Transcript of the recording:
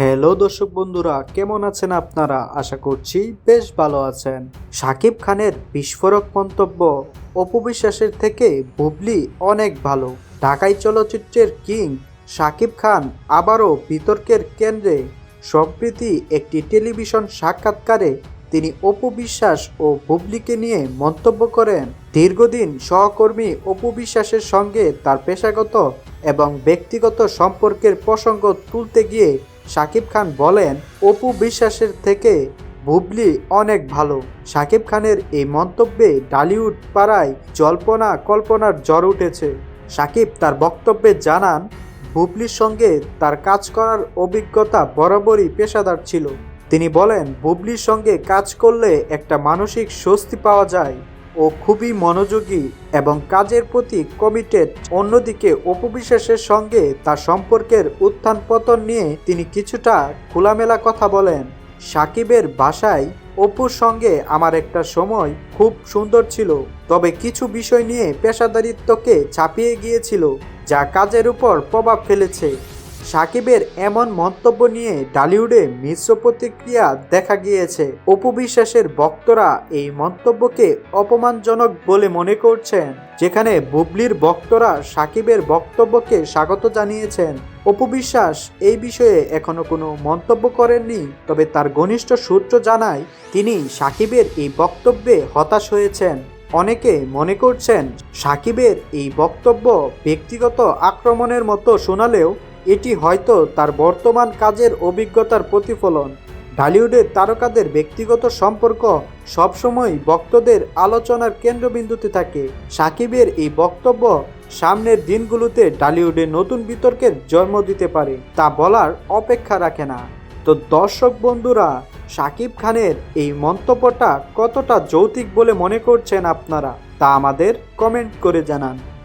Hello দর্শক বন্ধুরা, কেমন আছেন আপনারা? আশা করছি বেশ ভালো আছেন। সাকিব খানের বিস্ফোরক মন্তব্য অপবিশ্বাসের থেকে বুবলি অনেক ভালো। ঢাকাই চলচ্চিত্রের কিং সাকিব খান আবারও বিতর্কের কেন্দ্রে। সম্প্রীতি একটি টেলিভিশন সাক্ষাৎকারে তিনি অপু বিশ্বাস ও বুবলিকে নিয়ে মন্তব্য করেন। দীর্ঘদিন সহকর্মী অপু বিশ্বাসের সঙ্গে তার পেশাগত এবং ব্যক্তিগত সম্পর্কের প্রসঙ্গ তুলতে গিয়ে শাকিব খান বলেন, অপু বিশ্বাসের থেকে বুবলি অনেক ভালো। শাকিব খানের এই মন্তব্যে ডালিউড পাড়ায় জল্পনা কল্পনার জ্বর উঠেছে। শাকিব তার বক্তব্যে জানান, বুবলির সঙ্গে তার কাজ করার অভিজ্ঞতা বরাবরই পেশাদার ছিল। তিনি বলেন, বুবলির সঙ্গে কাজ করলে একটা মানসিক স্বস্তি পাওয়া যায়। ও খুবই মনোযোগী এবং কাজের প্রতি কমিটেড অন্যদিকে অপবিশ্বাসের সঙ্গে তার সম্পর্কের উত্থান পতন নিয়ে তিনি কিছুটা খোলামেলা কথা বলেন। সাকিবের বাসায় অপুর সঙ্গে আমার একটা সময় খুব সুন্দর ছিল, তবে কিছু বিষয় নিয়ে পেশাদারিত্বকে ছাপিয়ে গিয়েছিল, যা কাজের উপর প্রভাব ফেলেছে। সাকিবের এমন মন্তব্য নিয়ে ডালিউডে মিশ্র প্রতিক্রিয়া দেখা গিয়েছে। অপু বিশ্বাসের ভক্তরা এই মন্তব্যকে অপমানজনক বলে মনে করছেন, যেখানে বুবলির বক্তরা সাকিবের বক্তব্যকে স্বাগত জানিয়েছেন। অপু বিশ্বাস এই বিষয়ে এখনও কোনো মন্তব্য করেননি, তবে তার ঘনিষ্ঠ সূত্র জানায়, তিনি সাকিবের এই বক্তব্যে হতাশ হয়েছেন। অনেকে মনে করছেন, সাকিবের এই বক্তব্য ব্যক্তিগত আক্রমণের মতো শোনালেও এটি হয়তো তার বর্তমান কাজের অভিজ্ঞতার প্রতিফলন। ঢালিউডের তারকাদের ব্যক্তিগত সম্পর্ক সবসময় ভক্তদের আলোচনার কেন্দ্রবিন্দুতে থাকে। সাকিবের এই বক্তব্য সামনের দিনগুলোতে ঢালিউডে নতুন বিতর্কের জন্ম দিতে পারে, তা বলার অপেক্ষা রাখে না। তো দর্শক বন্ধুরা, সাকিব খানের এই মন্তব্যটা কতটা যৌতিক বলে মনে করছেন আপনারা, তা আমাদের কমেন্ট করে জানান।